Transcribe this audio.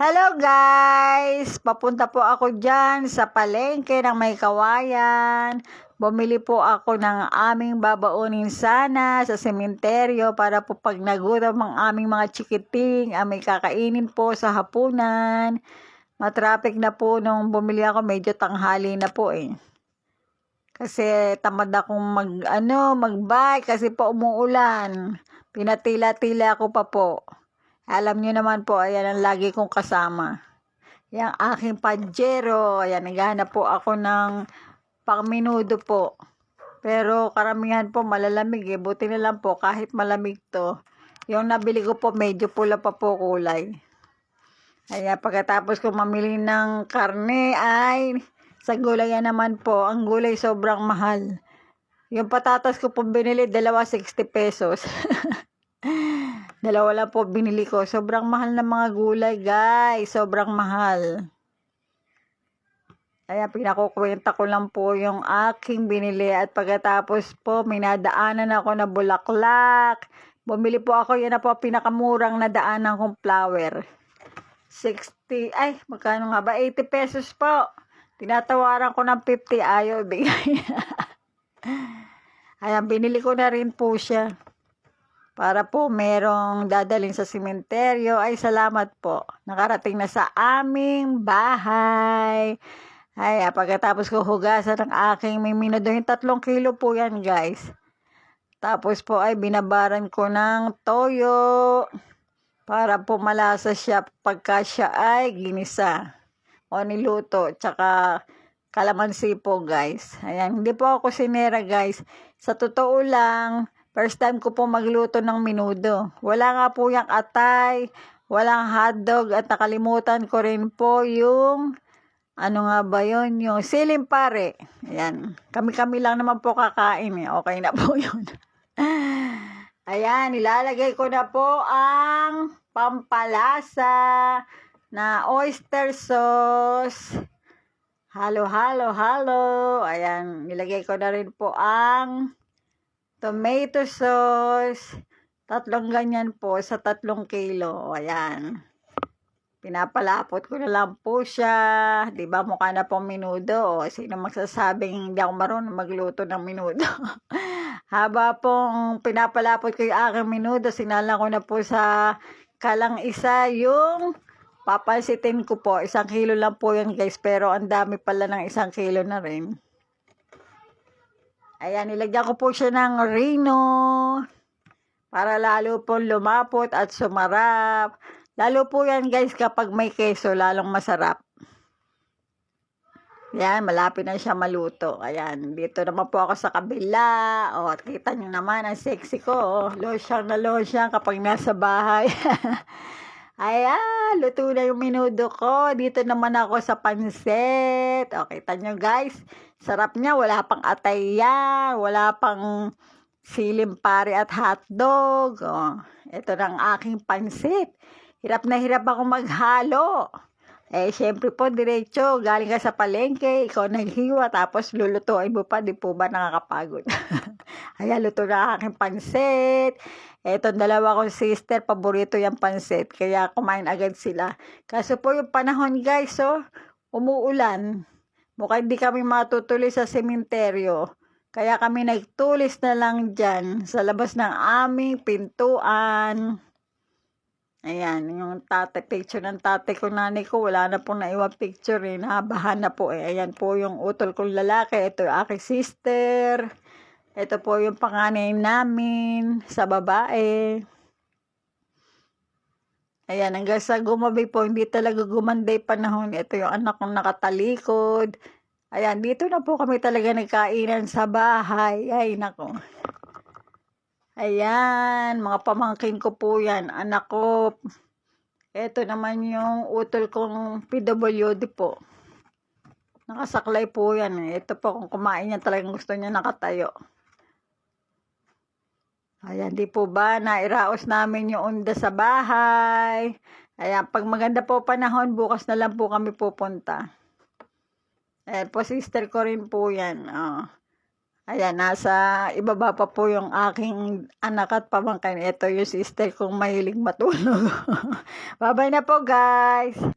Hello guys! Papunta po ako dyan sa palengke ng may kawayan. Bumili po ako ng aming babaunin sana sa sementeryo para po pag nagutom ang aming mga chikiting, ang may kakainin po sa hapunan. Matraffic na po nung bumili ako, medyo tanghali na po eh. Kasi tamad akong mag, ano, mag-bike kasi po umuulan. Pinatila-tila ako pa po. Alam niyo naman po, ayan ang lagi kong kasama. Yung aking pajero, ayan, naghahanap po ako ng pangminudo po. Pero karamihan po malalamig eh. Buti na lang po kahit malamig to. Yung nabili ko po medyo pula pa po kulay. Kaya pagkatapos ko mamili ng karne ay sa gulay naman po. Ang gulay sobrang mahal. Yung patatas ko po binili, dalawa 60 pesos. Dalawa lang po binili ko. Sobrang mahal ng mga gulay, guys. Sobrang mahal. Kaya pinakukwenta ko lang po yung aking binili. At pagkatapos po, may ako na bulaklak. Bumili po ako. Yan na po pinakamurang nadaanan kong flower. 60, ay, magkano nga ba? 80 pesos po. Tinatawaran ko ng 50. Ayaw, ibigay. Ayan, binili ko na rin po siya para po merong dadalhin sa simenteryo. Ay, salamat po. Nakarating na sa aming bahay. Ay, ah, pagkatapos ko hugasan ng aking may minudo, yung tatlong kilo po yan, guys. Tapos po ay binabaran ko ng toyo para po malasa siya pagka siya ay ginisa o niluto. Tsaka kalamansi po, guys. Ayan, hindi po ako sinera, guys. Sa totoo lang, First time ko po magluto ng minudo. Wala nga po yung atay, walang hotdog at nakalimutan ko rin po yung ano nga ba yun? Yung silim pare. Ayan. Kami-kami lang naman po kakain eh. Okay na po yun. Ayan, ilalagay ko na po ang pampalasa na oyster sauce. Halo, halo, halo. Ayan, nilagay ko na rin po ang tomato sauce, tatlong ganyan po sa tatlong kilo. O, ayan. Pinapalapot ko na lang po siya. Ba mukha na pong minudo. Sino magsasabing hindi ako marunong magluto ng minudo. Haba pong pinapalapot ko yung aking minudo, sinala ko na po sa kalang isa yung papansitin ko po. Isang kilo lang po yan guys, pero ang dami pala ng isang kilo na rin. Ayan, nilagyan ko po siya ng rino para lalo po lumapot at sumarap. Lalo po yan guys kapag may keso, lalong masarap. Yan, malapit na siya maluto. Ayan, dito naman po ako sa kabila. O, kita nyo naman, ang sexy ko. O, losyang na losyang kapag nasa bahay. Ayan, luto na yung minudo ko. Dito naman ako sa pansit. O, kita nyo guys. Sarap niya. Wala pang atay yan. Wala pang silim pare at hotdog. O, ito ng aking pansit. Hirap na hirap ako maghalo. Eh, syempre po, diretso, galing ka sa palengke, ikaw naghiwa, tapos lulutuin mo pa, di po ba nakakapagod? Ayan, luto na aking pansit. Etong dalawa kong sister, paborito yung pansit, kaya kumain agad sila. Kaso po yung panahon guys, oh, umuulan. Mukha hindi kami matutuloy sa sementeryo. Kaya kami nagtulis na lang dyan sa labas ng aming pintuan. Ayan, yung tate, picture ng tate ko, nanay ko, wala na pong naiwan picture eh, nabahan na po eh. Ayan po yung utol kong lalaki, ito yung aking sister, ito po yung panganay namin sa babae. Ayan, hanggang sa gumabi po, hindi talaga gumanday panahon. Ito yung anak kong nakatalikod. Ayan, dito na po kami talaga nagkainan sa bahay. Ay, nako. Ayan, mga pamangkin ko po yan. Anak ko, ito naman yung utol kong PWD po. Nakasaklay po yan. Ito po kung kumain niya talagang gusto niya nakatayo. Ayan, di po ba? Nairaos namin yung unda sa bahay. Ayan, pag maganda po panahon, bukas na lang po kami pupunta. Eh, po sister ko rin po yan. Oh. Ayan, nasa ibaba pa po yung aking anak at pamangkin. Ito yung sister kong mahilig matulog. Bye-bye na po, guys!